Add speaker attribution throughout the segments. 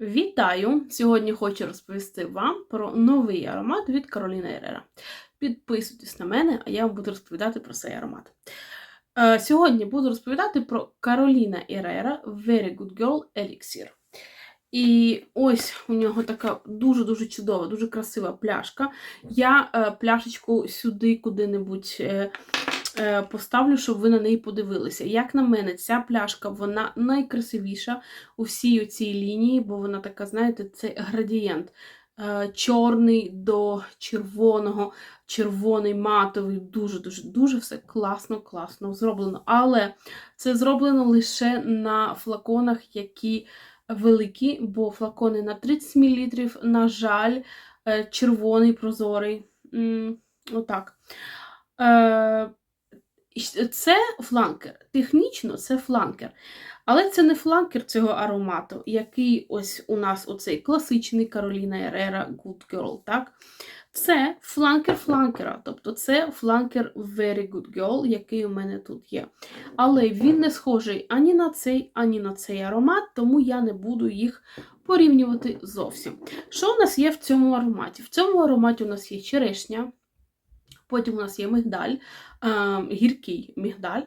Speaker 1: Вітаю! Сьогодні хочу розповісти вам про новий аромат від Кароліна Ерера. Підписуйтесь на мене, а я вам буду розповідати про цей аромат. Е, Сьогодні буду розповідати про Кароліна Ерера Very Good Girl Elixir. І ось у нього така дуже-дуже чудова, дуже красива пляшка. Я е, пляшечку сюди куди-небудь е, поставлю, щоб ви на неї подивилися. Як на мене, ця пляшка вона найкрасивіша у всій цій лінії, бо вона така, знаєте, це градієнт. Е, Чорний до червоного, червоний матовий, дуже-дуже дуже все класно, класно зроблено. Але це зроблено лише на флаконах, які великі, бо флакони на 30 мл, на жаль, е, червоний прозорий. Отак. Е, Це фланкер. Технічно це фланкер. Але це не фланкер цього аромату, який ось у нас оцей класичний Кароліна Ерера Good Girl, так? Це фланкер фланкера, тобто це фланкер Very Good Girl, який у мене тут є. Але він не схожий ані на цей, ані на цей аромат, тому я не буду їх порівнювати зовсім. Що у нас є в цьому ароматі? В цьому ароматі у нас є черешня, потім у нас є мигдаль, е, гіркий мигдаль.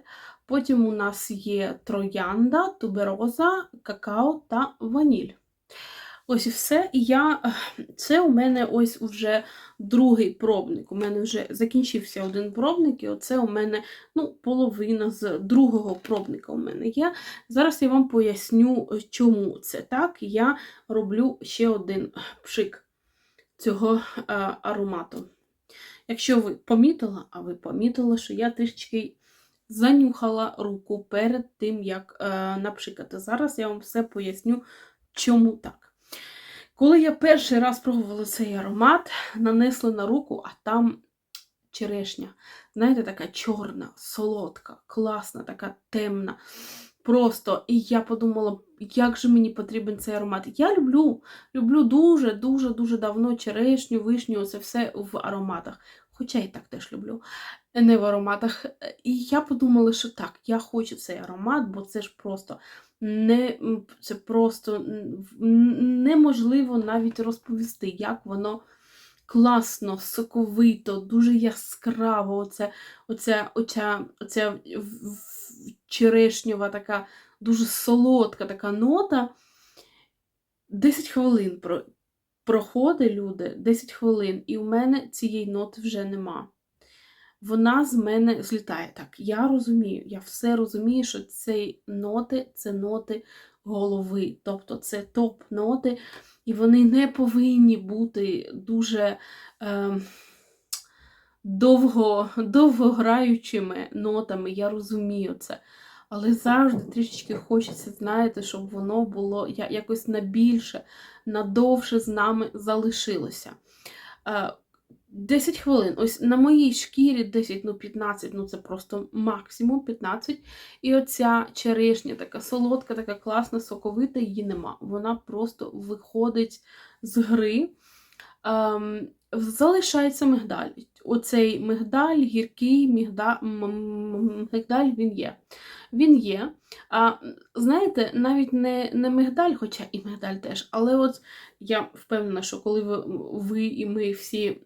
Speaker 1: Потім у нас є троянда, тубероза, какао та ваніль. Ось і все. Я, це у мене ось вже другий пробник. У мене вже закінчився один пробник, і оце у мене ну, половина з другого пробника у мене є. Зараз я вам поясню, чому це так. Я роблю ще один пшик цього е, аромату. Якщо ви помітили, а ви помітили, що я трішечки занюхала руку перед тим, як е, напшикати. Зараз я вам все поясню, чому так. Коли я перший раз пробувала цей аромат, нанесла на руку, а там черешня. Знаєте, така чорна, солодка, класна, така темна. Просто, і я подумала, як же мені потрібен цей аромат. Я люблю, люблю дуже-дуже дуже давно черешню, вишню, це все в ароматах. Хоча і так теж люблю, не в ароматах. І я подумала, що так, я хочу цей аромат, бо це ж просто не, це просто неможливо навіть розповісти, як воно класно, соковито, дуже яскраво. Оце, оця в- в- черешньова така дуже солодка така нота. 10 хвилин про, проходить люди, 10 хвилин, і у мене цієї ноти вже нема. Вона з мене злітає так. Я розумію, я все розумію, що ці ноти це ноти голови. Тобто це топ-ноти, і вони не повинні бути дуже е, довго, довгограючими нотами. Я розумію це. Але завжди трішечки хочеться, знаєте, щоб воно було якось на більше, надовше з нами залишилося. Е, 10 хвилин. Ось на моїй шкірі 10, ну 15, ну це просто максимум 15. І оця черешня така солодка, така класна, соковита, її нема. Вона просто виходить з гри. Ем, залишається мигдаль. Оцей мигдаль, гіркий мигдаль, мигдаль він є. Він є. А знаєте, навіть не, не мигдаль, хоча і мигдаль теж, але от я впевнена, що коли ви, ви і ми всі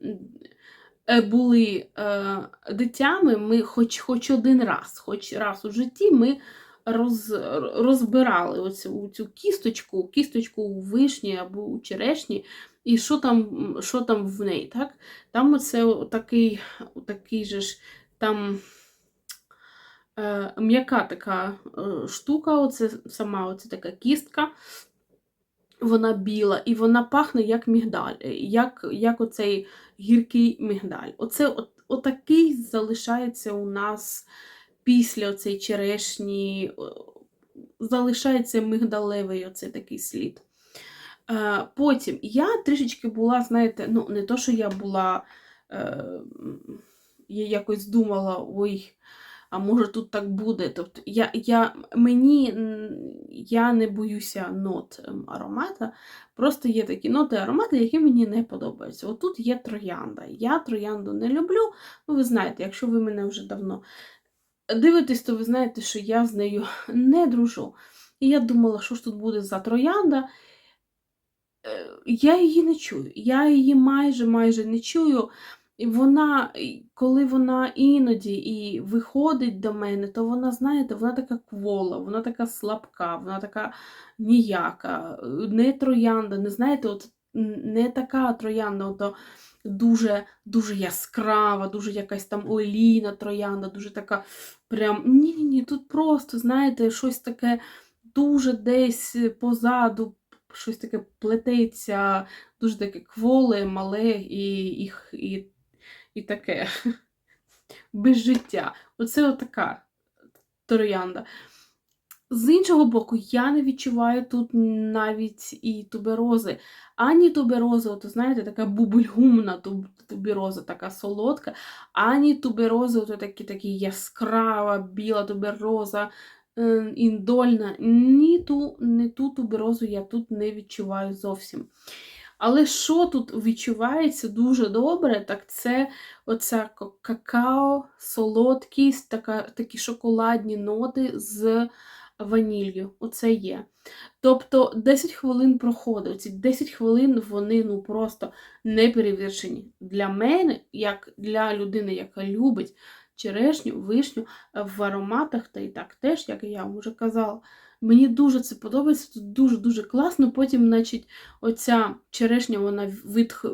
Speaker 1: е, були е, дитями, ми хоч, хоч один раз, хоч раз у житті ми роз, розбирали оцю цю кісточку, кісточку у вишні або у черешні, і що там, що там в неї, так? Там оце такий, такий же ж там е, м'яка така е, штука, оце сама оце така кістка. Вона біла, і вона пахне як мігдаль, е, як, як оцей гіркий мігдаль. Оце от, отакий залишається у нас після оцей черешні, залишається мигдалевий оцей такий слід. Потім я трішечки була, знаєте, ну, не то, що я була, е, я якось думала, ой, а може тут так буде. Тобто я, я, мені, я не боюся нот ем, аромата, просто є такі ноти аромати, які мені не подобаються. Отут є троянда. Я троянду не люблю, ну ви знаєте, якщо ви мене вже давно дивитесь, то ви знаєте, що я з нею не дружу. І я думала, що ж тут буде за троянда. е, я її не чую. Я її майже майже не чую. Вона, коли вона іноді і виходить до мене, то вона, знаєте, вона така квола, вона така слабка, вона така ніяка, не троянда, не знаєте, от не така троянда, ото дуже, дуже яскрава, дуже якась там олійна троянда, дуже така прям. Ні-ні-ні, тут просто, знаєте, щось таке дуже десь позаду, щось таке плететься, дуже таке кволе, мале і, і, і, і таке без життя. Оце отака троянда. З іншого боку, я не відчуваю тут навіть і туберози. Ані тубероза, от знаєте, така бубульгумна туб- тубероза, така солодка, ані тубероза, от такі, такі яскрава, біла тубероза, е, індольна. Ні ту, не ту туберозу я тут не відчуваю зовсім. Але що тут відчувається дуже добре, так це оця какао, солодкість, така, такі шоколадні ноти з ваніллю. Оце є. Тобто 10 хвилин проходить. Ці 10 хвилин вони ну просто неперевершені. Для мене, як для людини, яка любить черешню, вишню в ароматах, та і так теж, як я вам вже казала. Мені дуже це подобається, тут дуже-дуже класно. Потім, значить, оця черешня, вона відх...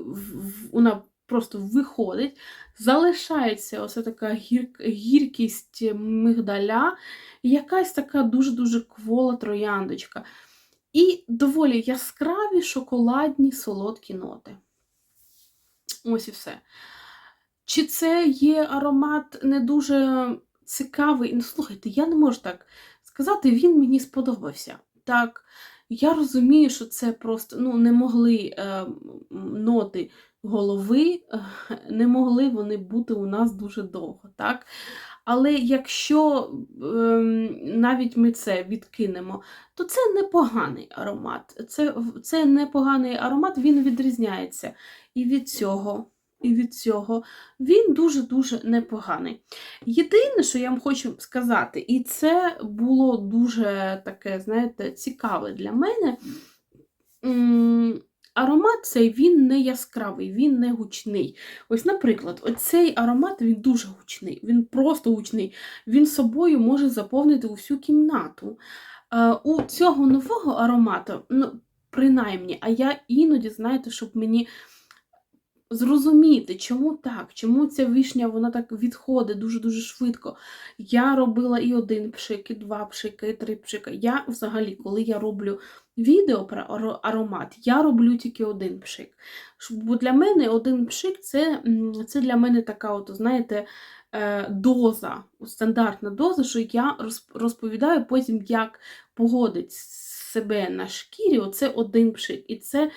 Speaker 1: вона просто виходить, залишається ось така гір... гіркість мигдаля, якась така дуже-дуже квола трояндочка. І доволі яскраві шоколадні солодкі ноти. Ось і все. Чи це є аромат не дуже цікавий? Ну, слухайте, я не можу так сказати, він мені сподобався. Так, я розумію, що це просто ну, не могли е, ноти голови, не могли вони бути у нас дуже довго. так? Але якщо ем, навіть ми це відкинемо, то це непоганий аромат. Це, це непоганий аромат, він відрізняється і від цього, і від цього. Він дуже-дуже непоганий. Єдине, що я вам хочу сказати, і це було дуже таке, знаєте, цікаве для мене. Аромат цей він не яскравий, він не гучний. Ось, наприклад, оцей аромат він дуже гучний, він просто гучний. Він собою може заповнити усю кімнату. Е, У цього нового аромату, ну, принаймні, а я іноді, знаєте, щоб мені зрозуміти, чому так, чому ця вишня вона так відходить дуже-дуже швидко. Я робила і один пшик, і два пшика, і три пшика. Я взагалі, коли я роблю відео про аромат, я роблю тільки один пшик. Бо для мене один пшик це, це для мене така, от, знаєте, е, доза, стандартна доза, що я розповідаю потім, як погодить себе на шкірі, оце один пшик. І це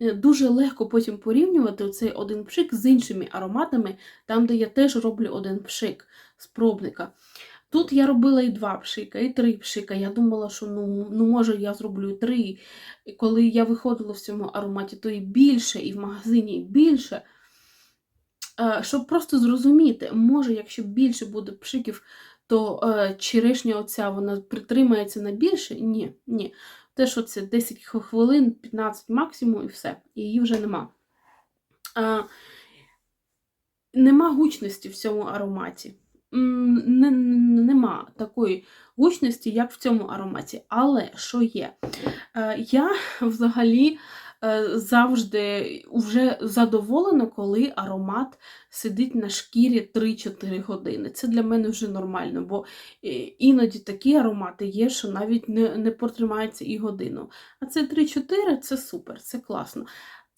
Speaker 1: е, дуже легко потім порівнювати оцей один пшик з іншими ароматами, там, де я теж роблю один пшик з пробника. Тут я робила і два пшика, і три пшика. Я думала, що ну, ну може я зроблю три. І коли я виходила в цьому ароматі, то і більше, і в магазині і більше. Е, Щоб просто зрозуміти, може, якщо більше буде пшиків, то е, черешня оця вона притримається на більше? Ні, ні. Те, що це 10 хвилин, 15 максимум, і все. Її вже нема. Е, нема гучності в цьому ароматі. Нема такої гучності, як в цьому ароматі. Але що є? Е, Я взагалі е, завжди вже задоволена, коли аромат сидить на шкірі 3-4 години. Це для мене вже нормально, бо е, іноді такі аромати є, що навіть не, не протримається і годину. А це 3-4 це супер, це класно.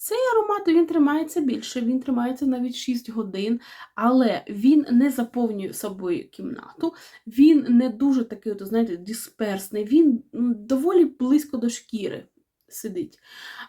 Speaker 1: Цей аромат він тримається більше, він тримається навіть 6 годин, але він не заповнює собою кімнату, він не дуже такий, от, знаєте, дисперсний, він доволі близько до шкіри сидить.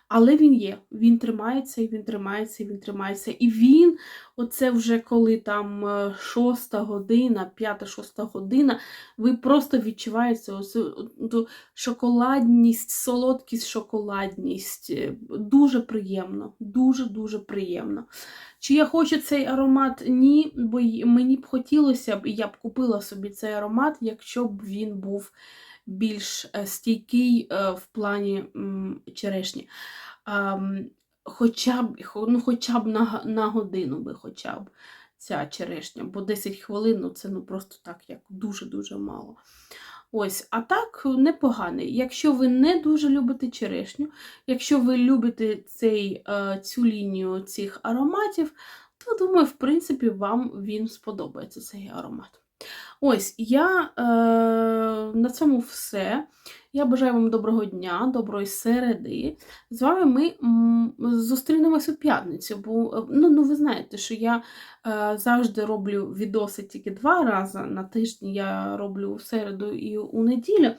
Speaker 1: Але він є, він тримається, і він тримається, і він тримається. І він, оце вже коли там е, шоста година, п'ята-шоста година, ви просто відчуваєте оцю шоколадність, солодкість, шоколадність. Е, Дуже приємно, дуже-дуже приємно. Чи я хочу цей аромат? Ні, бо мені б хотілося б, і я б купила собі цей аромат, якщо б він був більш е, стійкий е, в плані черешні. хоча б, ну, хоча б на, на годину би хоча б ця черешня, бо 10 хвилин ну, це ну, просто так, як дуже-дуже мало. Ось, а так непоганий. Якщо ви не дуже любите черешню, якщо ви любите цей, е, цю лінію цих ароматів, то думаю, в принципі, вам він сподобається цей аромат. Ось, я е, на цьому все. Я бажаю вам доброго дня, доброї середи. З вами ми зустрінемось у п'ятницю, бо е, ну, ну, ви знаєте, що я е, завжди роблю відоси тільки два рази на тиждень. Я роблю в середу і у неділю.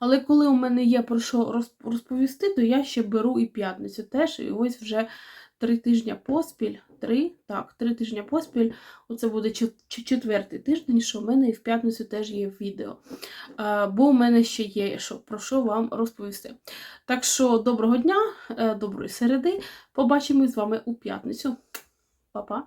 Speaker 1: Але коли у мене є про що розповісти, то я ще беру і п'ятницю теж. І ось вже три тижні поспіль. Три, так, три тижні поспіль. Оце буде чет- чет- четвертий тиждень, що в мене і в п'ятницю теж є відео. Бо в мене ще є що, про що вам розповісти. Так що доброго дня, е, доброї середи. Побачимось з вами у п'ятницю. Па-па!